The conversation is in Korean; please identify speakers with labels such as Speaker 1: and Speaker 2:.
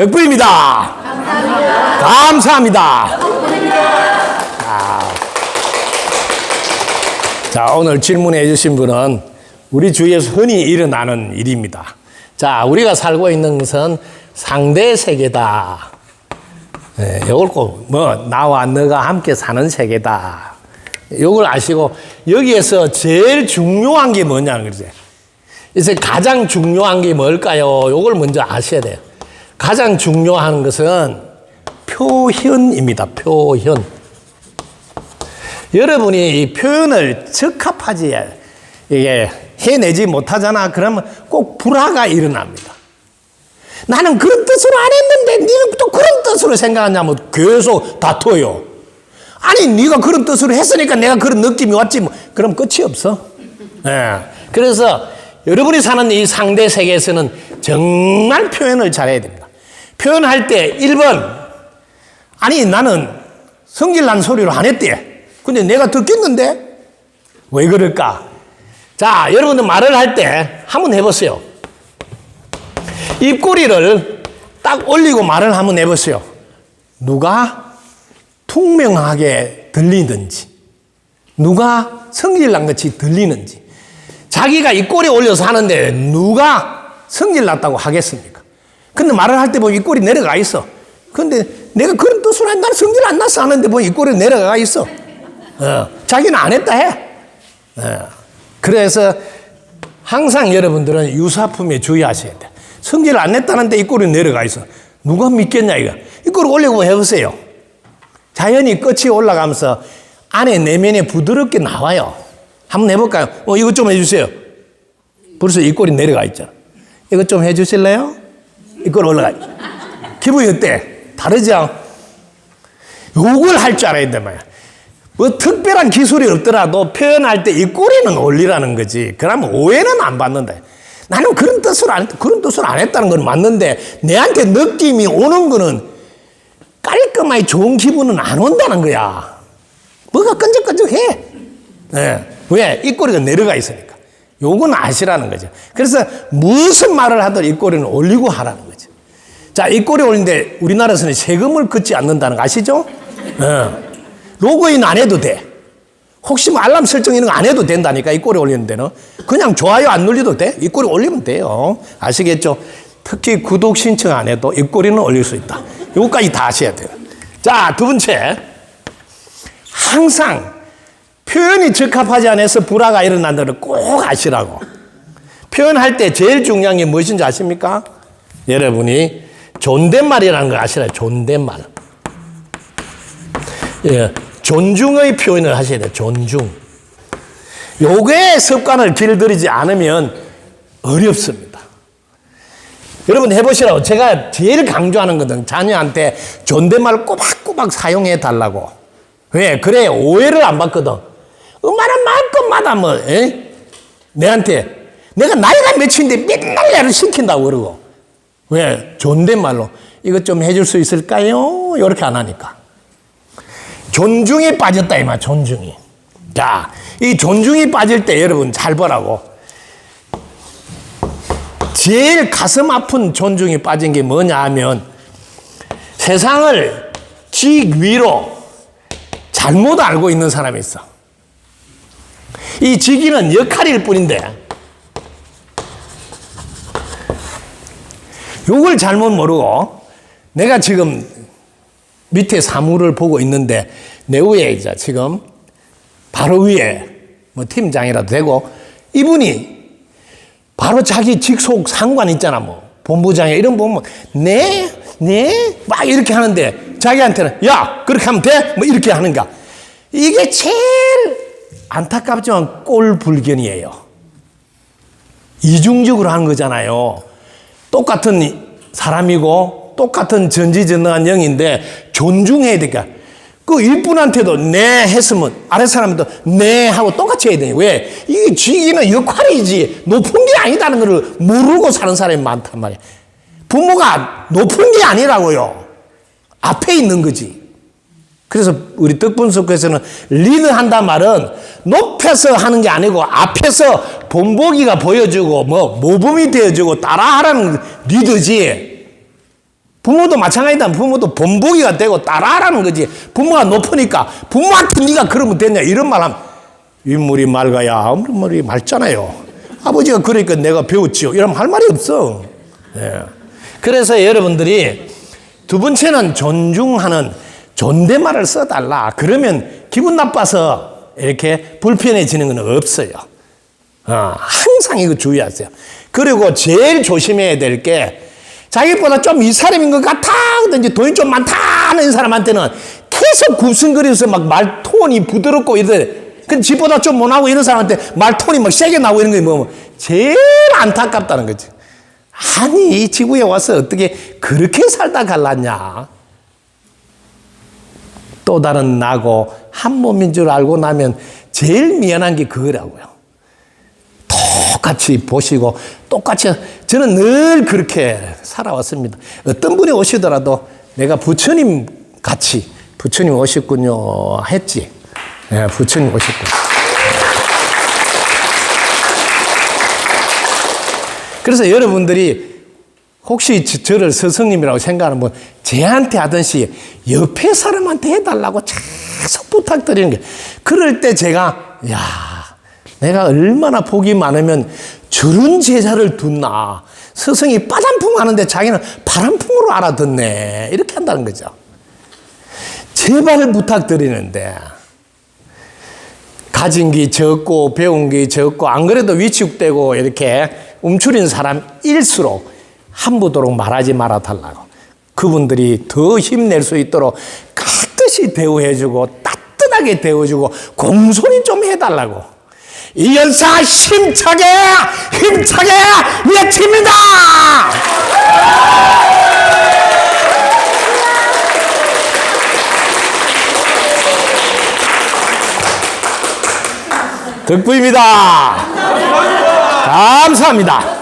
Speaker 1: 덕분입니다. 감사합니다. 아. 자, 오늘 질문해 주신 분은 우리 주위에서 흔히 일어나는 일입니다. 자, 우리가 살고 있는 것은 상대 세계다. 예, 요걸 꼭, 뭐, 나와 너가 함께 사는 세계다. 요걸 아시고, 여기에서 제일 중요한 게 뭐냐는 거지. 이제 가장 중요한 게 뭘까요? 요걸 먼저 아셔야 돼요. 가장 중요한 것은 표현입니다. 표현. 여러분이 이 표현을 적합하지, 이게 해내지 못하잖아. 그러면 꼭 불화가 일어납니다. 나는 그런 뜻으로 안 했는데 니는 또 그런 뜻으로 생각하냐면 계속 다퉈요. 아니 네가 그런 뜻으로 했으니까 내가 그런 느낌이 왔지 뭐. 그럼 끝이 없어. 예. 그래서 여러분이 사는 이 상대 세계에서는 정말 표현을 잘해야 됩니다. 표현할 때 1번 아니 나는 성질난 소리로 안 했대. 근데 내가 듣겠는데 왜 그럴까? 자, 여러분들 말을 할 때 한번 해보세요. 입꼬리를 딱 올리고 말을 한번 해보세요. 누가 투명하게 들리든지, 누가 성질난 것이 들리는지, 자기가 입꼬리 올려서 하는데 누가 성질났다고 하겠습니까? 근데 말을 할 때 보면 입꼬리 내려가 있어. 근데 내가 그런 뜻으로 난 성질 안 났어 하는데 보면 입꼬리 내려가 있어. 어, 자기는 안 했다 해. 어, 그래서 항상 여러분들은 유사품에 주의하셔야 돼. 성질 안 냈다는데 입꼬리 내려가 있어. 누가 믿겠냐, 이거. 입꼬리 올리고 해보세요. 자연히 끝이 올라가면서 안에 내면에 부드럽게 나와요. 한번 해볼까요? 어, 이것 좀 해주세요. 벌써 입꼬리 내려가 있잖아. 이것 좀 해주실래요? 입꼬리 올라가. 기분이 어때? 다르죠? 요걸 할줄 알아야 된단 말이야. 뭐 특별한 기술이 없더라도 표현할 때 이 꼬리는 올리라는 거지. 그러면 오해는 안 받는다. 나는 그런 뜻으로 안. 그런 뜻으로 안 했다는 건 맞는데 내한테 느낌이 오는 거는 깔끔하게 좋은 기분은 안 온다는 거야. 뭐가 끈적끈적해. 네. 왜? 입꼬리가 내려가 있으니까. 요건 아시라는 거죠. 그래서 무슨 말을 하든 입꼬리는 올리고 하라는 거죠. 자, 입꼬리 올리는데 우리나라에서는 세금을 걷지 않는다는 거 아시죠? 네. 로그인 안 해도 돼. 혹시 뭐 알람 설정 이런 거 안 해도 된다니까, 이 꼬리 올리는 데는. 그냥 좋아요 안 눌려도 돼. 이 꼬리 올리면 돼요. 아시겠죠? 특히 구독 신청 안 해도 이 꼬리는 올릴 수 있다. 요거까지 다 아셔야 돼요. 자, 두 번째. 항상 표현이 적합하지 않아서 불화가 일어난다는 꼭 아시라고. 표현할 때 제일 중요한 게 무엇인지 아십니까? 여러분이 존댓말이라는 걸 아시나요? 존댓말. 예, 존중의 표현을 하셔야 돼요. 존중. 요게 습관을 길들이지 않으면 어렵습니다. 여러분 해보시라고. 제가 제일 강조하는 거든 자녀한테 존댓말 꼬박꼬박 사용해 달라고. 왜? 그래 오해를 안 받거든. 얼마나 말끝마다 뭐, 에? 내한테 내가 나이가 몇인데 맨날 나를 시킨다고 그러고. 왜? 존댓말로 이것 좀 해줄 수 있을까요? 이렇게 안 하니까. 존중에 빠졌다 이 말, 존중이. 자, 이 존중이 빠질 때 여러분 잘 보라고. 제일 가슴 아픈 존중이 빠진 게 뭐냐 하면 세상을 직위로 잘못 알고 있는 사람이 있어. 이 직위는 역할일 뿐인데 요걸 잘못 모르고 내가 지금 밑에 사무를 보고 있는데 내 위에 이제 지금 바로 위에 뭐 팀장이라도 되고 이분이 바로 자기 직속 상관 있잖아 뭐. 본부장이 이런 보면 네 네 막 이렇게 하는데 자기한테는 야 그렇게 하면 돼? 뭐 이렇게 하는가. 이게 제일 안타깝지만 꼴불견이에요. 이중적으로 하는 거잖아요 똑같은 사람이고 똑같은 전지전능한 영인데 존중해야 되니까 그 일분한테도 네 했으면 아래 사람도 네 하고 똑같이 해야 돼. 왜? 이게 지기는 역할이지 높은 게 아니다는 것을 모르고 사는 사람이 많단 말이야. 부모가 높은 게 아니라고요. 앞에 있는 거지. 그래서 우리 덕분석에서는 리드한다 말은 높여서 하는 게 아니고 앞에서 본보기가 보여주고 뭐 모범이 되어주고 따라하라는 리드지. 부모도 마찬가지다. 부모도 본보기가 되고 따라하라는 거지. 부모가 높으니까 부모한테 네가 그러면 되냐 이런 말하면 윗물이 맑아야 아무리 맑잖아요. 아버지가 그러니까 내가 배웠지요. 이러면 할 말이 없어. 예. 그래서 여러분들이 두 번째는 존중하는 존댓말을 써달라. 그러면 기분 나빠서 이렇게 불편해지는 건 없어요. 어, 항상 이거 주의하세요. 그리고 제일 조심해야 될 게 자기보다 좀 이 사람인 것 같아 하든지 돈이 좀 많다 하는 사람한테는 계속 굽신거리면서 막 말톤이 부드럽고 이러대. 그 집보다 좀 못하고 이런 사람한테 말톤이 막 세게 나오고 이런 게뭐 제일 안타깝다는 거지. 아니 이 지구에 와서 어떻게 그렇게 살다 갈랐냐. 또 다른 나고 한 몸인 줄 알고 나면 제일 미안한 게 그거라고요. 똑같이 보시고 똑같이 저는 늘 그렇게 살아왔습니다. 어떤 분이 오시더라도 내가 부처님 같이 부처님 오셨군요 했지. 네, 부처님 오셨군. 그래서 여러분들이 혹시 저- 저를 스승님이라고 생각하는 분, 제한테 하듯이 옆에 사람한테 해달라고 계속 부탁드리는 게, 그럴 때 제가, 야, 내가 얼마나 복이 많으면 저런 제자를 둔나. 스승이 빠잔풍 하는데 자기는 바람풍으로 알아듣네. 이렇게 한다는 거죠. 제발 부탁드리는데, 가진 게 적고 배운 게 적고 안 그래도 위축되고 이렇게 움츠린 사람일수록 함부도록 말하지 말아 달라고. 그분들이 더 힘낼 수 있도록 깍듯이 대우해주고 따뜻하게 대우주고 공손히 좀 해달라고. 이 연사 힘차게 힘차게 외칩니다. 덕부입니다. 감사합니다.